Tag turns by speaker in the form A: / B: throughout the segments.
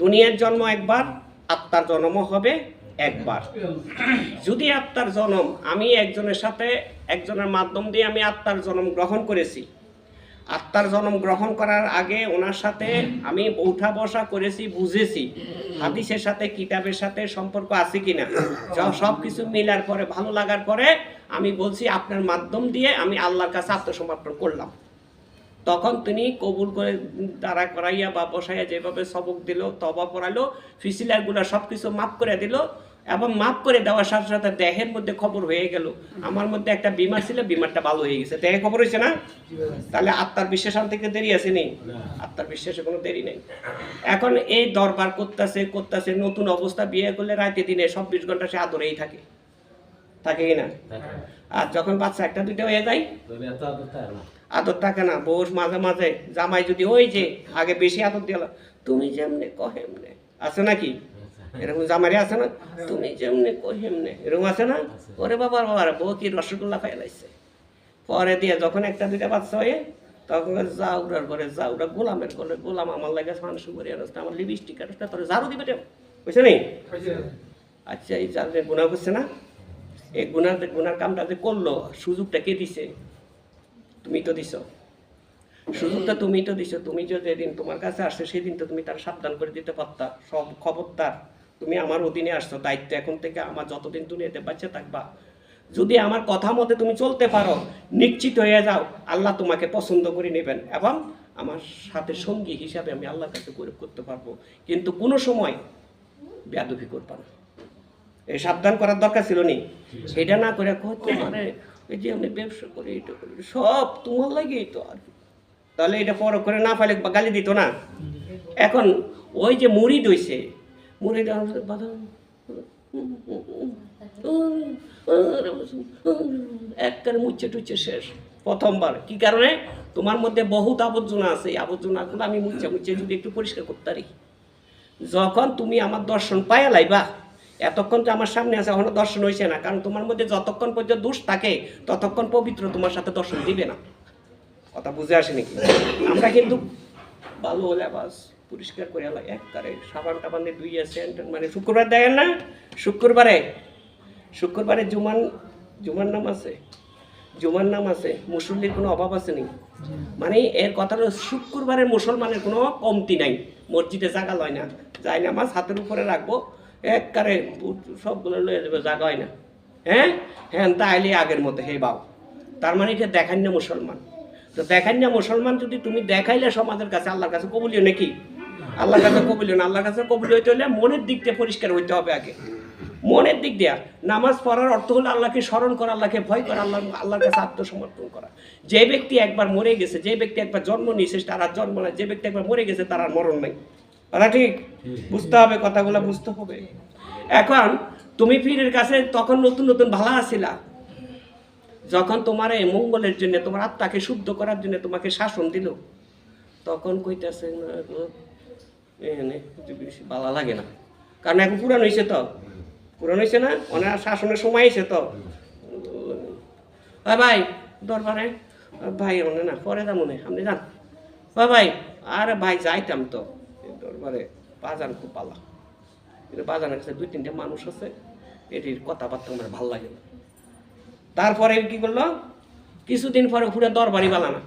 A: দুনিয়ার জন্ম একবার, আত্মার জন্মও হবে একবার। যদি আত্মার জন্ম, আমি একজনের সাথে একজনের মাধ্যম দিয়ে আমি আত্মার জন্ম গ্রহণ করেছি। আত্মার জন্ম গ্রহণ করার আগে ওনার সাথে আমি উঠা বসা করেছি, বুঝেছি হাদিসের সাথে, কিতাবের সাথে সম্পর্ক আছে কিনা। সব কিছু মিলার পরে, ভালো লাগার পরে আমি বলছি, আপনার মাধ্যম দিয়ে আমি আল্লাহর কাছে আত্মসমর্পণ করলাম। তখন তিনি কবুল করে দাঁড়া করাইয়া বা বসাইয়া যেভাবে সবক দিল তবা পড়ালো ফিসিলারগুলো সব কিছু মাফ করে দিল এবং মাফ করে দেওয়ার সাথে সাথে দেহের মধ্যে খবর হয়ে গেল। আমার মধ্যে একটা বিমার ছিল বিমারটা ভালো হয়ে গেছে। দেহে খবর হয়েছে না? তাহলে আত্মার বিশ্বাস থেকে দেরি আছে নি? আত্মার বিশ্বাসে কোনো দেরি নেই। এখন এই দরবার করতেছে করতেছে নতুন অবস্থা বিয়ে করলে রাতে দিনে চব্বিশ ঘণ্টা সে আদরেই থাকে। থাকে কি না? আর যখন বাচ্চা একটা দুইটা হয়ে যায়? আদর থাকে না বউর মাঝে মাঝে জামাই যদি ওই যে আগে বেশি আদর দিল তুমি যেমনে কহেমনে আছে নাকি? এরকম জামারি আছে না? তুমি যেমনে কহেমনে এরকম আছে না? ওরে বাবা বাবা বউ কি রসগোল্লা খাই লাইছে? পরে দিয়ে যখন একটা দুইটা বাচ্চা হয়ে তখন বলে, যা উড়ার করে যা উড়া গোলামের করে গোলাম আমার লাগে মানুষ করে আসতে আমার লিপস্টিক আসতে তোর ঝাড়ু দিবে বুঝছে নি? আচ্ছা এই যাদের গুণা করছে না এই গুণার গুণার কামটা যে করল সুযোগটা কে দিছে? তুমি তো দিছো। সুযোগটা তুমি তো দিছো। তুমি যে যেদিন তোমার কাছে আসছে, সেদিন তো তুমি তার সাবধান করে দিতে পারতা। সব খবরদার তুমি আমার অধীনে আসছো। দায়িত্ব এখন থেকে আমার যতদিন দুনিয়াতে বাচ্চা থাকবা। যদি আমার কথা মতে তুমি চলতে পারো, নিশ্চিত হয়ে যাও, আল্লাহ তোমাকে পছন্দ করে নেবেন এবং আমার সাথে সঙ্গী হিসাবে আমি আল্লাহর কাছে গৌরব করতে পারব। কিন্তু কোনো সময় বেয়াদবি করবা না। এই সাবধান করার দরকার ছিল নি। সেটা না করে কত মানে এই যে আমি ব্যবসা করি এটা করি, সব তোমার লাগেই তো আর তাহলে এটা পর করে না বা গালি দিত না। এখন ওই যে মুড়ি দইছে, মুড়ি বাদাম একবারে মুচ্ছে টুচ্ছে শেষ, প্রথমবার। কি কারণে? তোমার মধ্যে বহুত আবর্জনা আছে, এই আবর্জনাগুলো আমি মুচ্ছে মুচ্ছে যদি একটু পরিষ্কার করতে পারি। যখন তুমি আমার দর্শন পায়া লাইবা এতক্ষণ তো আমার সামনে আছে, এখনও দর্শন হয়েছে না। কারণ তোমার মধ্যে যতক্ষণ পর্যন্ত দোষ থাকে, ততক্ষণ পবিত্র তোমার সাথে দর্শন দিবে না। কথা বুঝে আসে নাকি আমরা কিন্তু ভালো হলে বাস পরিষ্কার করে এলাই একবারে সাবান টাবান দিয়ে ধুইয়া সেন্ট মানে শুক্রবার দেখেন না, শুক্রবারে শুক্রবারে জুমান, জুমার নাম আছে, জুমার নাম আছে, মুসল্লির কোনো অভাব আছে নি? মানে এর কথা হলো শুক্রবারের মুসলমানের কোনো কমতি নাই। মসজিদে জাগা লয় না। যাই না মাছ হাতের উপরে রাখব। একবারে সবগুলো লয়ে যাবে, জাগা হয় না। হ্যাঁ? হ্যাঁ তাইলে আগের মতো, হে বাউ। তার মানে এটা দেখান না মুসলমান। তো দেখান না মুসলমান যদি তুমি দেখাইলে সমাজের কাছে, আল্লাহর কাছে কবুলিও নাকি? আল্লাহর কাছে কবুলিও না। আল্লাহর কাছে কবুলি হইতে হলে মনের দিক দিয়ে পরিষ্কার হইতে হবে আগে। মনের দিক দিয়া। নামাজ পড়ার অর্থ হলো আল্লাহকে স্মরণ করা, আল্লাহকে ভয় করা, আল্লাহ, আল্লাহর কাছে আত্মসমর্পণ করা। যে ব্যক্তি একবার মরে গেছে, যে ব্যক্তি একবার জন্ম নিয়েছে, তার জন্ম নাই। যে ব্যক্তি একবার মরে গেছে, তার মরণ নাই। কথা ঠিক? বুঝতে হবে কথাগুলো বুঝতে হবে। এখন তুমি পীরের কাছে তখন নতুন নতুন ভালো আছিলা যখন তোমার এই মঙ্গলের জন্য তোমার আত্মাকে শুদ্ধ করার জন্য তোমাকে শাসন দিল তখন কইতেছে ভালো লাগে না। কারণ এখন পুরান হয়েছে তো। পুরান হয়েছে না? অনেক শাসনের সময় হয়েছে তো। ভাই ভাই দরবারে ভাই মনে না পরে যা মনে আপনি যান। ভাই আরে ভাই যাইতাম তো। এই বাজান খুব পালা। কিন্তু বাজানের কাছে দুই, তিনটে মানুষ আছে, এটির কথাবার্তা আমার ভালো লাগে না। তারপরে কি করল কিছুদিন পরে পুরো দরবারি বালানা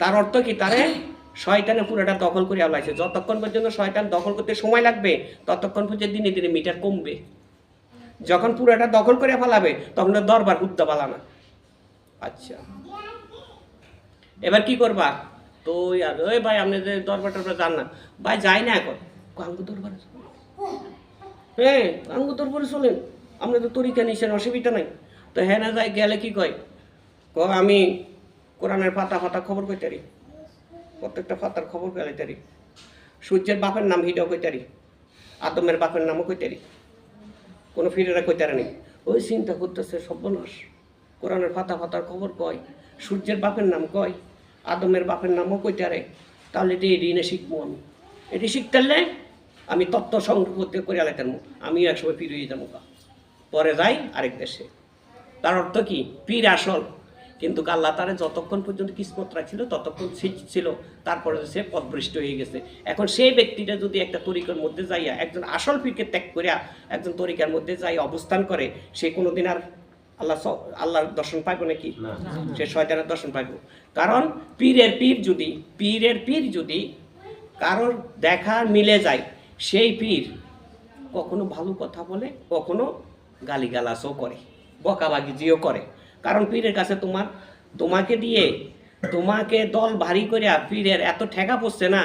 A: তার অর্থ কি, তারে শয়তানে পুরোটা দখল করে আলাইছে যতক্ষণ পর্যন্ত শয়তান দখল করতে সময় লাগবে, ততক্ষণ পর্যন্ত দিনে দিনে মিটার কমবে। যখন পুরোটা দখল করে ফেলাবে, তখন দরবার উদ্দা পালানা আচ্ছা। এবার কি করবা? তো আর ওই ভাই আপনি যে দরবার টরবার যান না। ভাই যাই না এখন। আঙ্গু দরবারে হ্যাঁ আঙ্গু দরবারে চলেন। আপনি তো তরিকা নিছেন অসুবিধা নাই। তো হ্যাঁ না যাই গেলে কি কয়? ক আমি কোরআনের পাতা ফাতা খবর কইতারি প্রত্যেকটা পাতার খবর কইতারি সূর্যের বাপের নাম হিডাও কইতারি আদমের বাপের নামও কইতারি কোনো ফিরেরা কইতারা নেই। ওই চিন্তা করতেছে সর্বনাশ। কোরআনের ফাতা ফাতার খবর কয়? সূর্যের বাপের নাম কয়? আদমের বাপের নামও কইতারে তাহলে এটি ঋণে শিখব আমি। এটি শিখতে আমি তত্ত্ব সংগ্রহ করতে করে আলাইতাম আমিও একসময় পীর হয়ে যাব পরে যাই আরেক দেশে। তার অর্থ কি? পীর আসল। কিন্তু আল্লাহ তারা যতক্ষণ পর্যন্ত কিসমত রাখছিল ততক্ষণ ছিল। তারপরে সে পদভৃষ্ট হয়ে গেছে। এখন সেই ব্যক্তিটা যদি একটা তরিকার মধ্যে যাইয়া একজন আসল পীরকে ত্যাগ করিয়া একজন তরিকার মধ্যে যাই অবস্থান করে, সে কোনোদিন আর আল্লাহ আল্লাহর দর্শন পাইব নাকি? সে শয়তানের দর্শন পাইব। কারণ পীরের পীর যদি পীরের পীর যদি কারোর দেখা মিলে যায় সেই পীর কখনো ভালো কথা বলে কখনো গালিগালাজও করে বকাবাগিজিও করে। কারণ পীরের কাছে তোমার তোমাকে দিয়ে তোমাকে দল ভারী করে পীরের এত ঠেকা পড়ছে না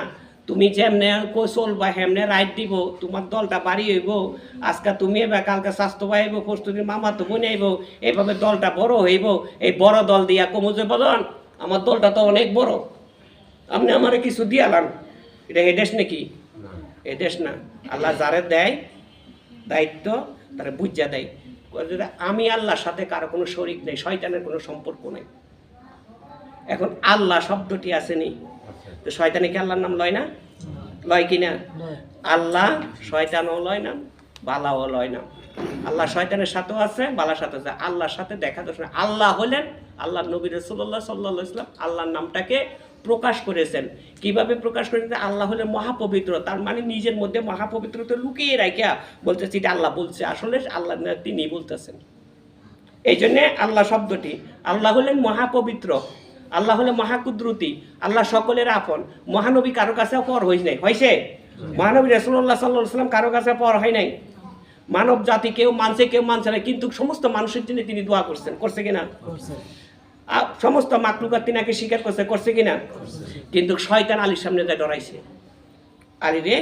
A: তুমি যেমনে কৌশল বা হেমনে রাইট দিব তোমার দলটা বাড়ি হইব আজকে তুমি এবার কালকে স্বাস্থ্য পাইব প্রস্তুতির মামা তো বনে আইব এইভাবে দলটা বড় হইব এই বড় দল দিয়া কমুজে বদন আমার দলটা তো অনেক বড়। আপনি আমার কিছু দিয়ালান এটা এ দেশ নাকি? এ দেশ না। আল্লাহ যারে দেয় দায়িত্ব তারা বুঝা দেয়। আমি আল্লাহর সাথে কারও কোনো শরিক নেই শয়তানের কোনো সম্পর্ক নেই। এখন আল্লাহ শব্দটি আসেনি তো শয়তানে কি আল্লাহর নাম লয় না? লয় কি না? আল্লাহ শয়তানও লয় না বালাও লয় না। আল্লাহ শয়তানের সাথেও আছে বালার সাথে আছে। আল্লাহর সাথে দেখা দোষ না আল্লাহ হলেন আল্লাহ নবী রসুল্লাহ সাল্লাহ ইসলাম আল্লাহর নামটাকে প্রকাশ করেছেন। কীভাবে প্রকাশ করেছেন? আল্লাহ হলেন মহাপবিত্র তার মানে নিজের মধ্যে মহাপবিত্রতা লুকিয়ে রাখিয়া বলতেছি এটা আল্লাহ বলছে আসলে আল্লাহ তিনি বলতেছেন। এই জন্যে আল্লাহ শব্দটি আল্লাহ হলেন মহাপবিত্র। আল্লাহ হলেন মহাকুদ্রুতি, আল্লাহ সকলের আপন। মহানবী কারও কাছে পর হয়েছে নাই। হয়েছে মহানবী রসুল্লাহ সাল্লাহ সাল্লাম কারও কাছে পর হয় নাই। মানব জাতি কেউ মানছে কেউ মানছে না, কিন্তু সমস্ত মানুষের জন্য তিনি দোয়া করছেন। করছে কিনা? সমস্ত মাকলুকার তিনাকে স্বীকার করছে। করছে কিনা? কিন্তু শয়তান আলীর সামনে যা ডরাইছে আলী রে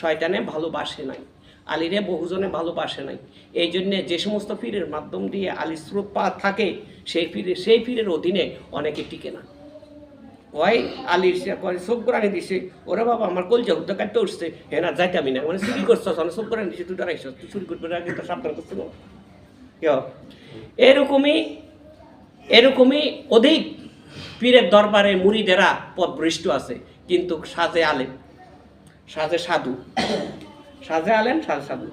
A: শয়তানে ভালোবাসে নাই। আলীরে বহুজনে ভালোবাসে নাই। এই জন্যে যে সমস্ত পীরের মাধ্যম দিয়ে আলী স্রোত পা থাকে, সেই পীরের সেই পীরের অধীনে অনেকে টিকে না। ওই আলীর করে সব দিছে, ওরা বাবা, আমার কলজা হুদ্দা কাটতে উঠছে হ্যাঁ না, যাইতে আমি না। মানে চুরি করছ, সব কোরআনে দিছে, তুই ডরাইছ তুই চুরি করবি না কিন্তু সাবধান করছিল এরকমই এরকমই অধিক পীরের দরবারে মুড়িদেরা পদভৃষ্ট আছে, কিন্তু সাজে আলেম, সাজে সাধু। সাজে আলেম, সাজে সাধু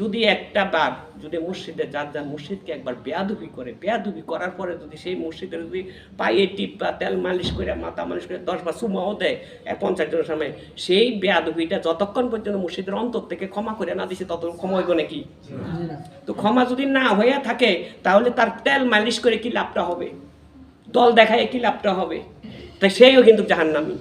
A: যদি একটা বার যদি মসজিদে যার যার মসজিদকে একবার বেয়াদুবি করে, বেয়াদুবি করার পরে যদি সেই মসজিদের যদি পায়ে টিপ বা তেল মালিশ করে, মাথা মালিশ করে দশ বার সুমাও দেয় পঞ্চাশ জনের সময় সেই বেয়াদুবিটা যতক্ষণ পর্যন্ত মসজিদের অন্তর থেকে ক্ষমা করে না দিছে তত ক্ষমা হইব নাকি? তো ক্ষমা যদি না হয়ে থাকে, তাহলে তার তেল মালিশ করে কি লাভটা হবে? দল দেখায় কি লাভটা হবে? তাই সেইও কিন্তু জাহান্নামী।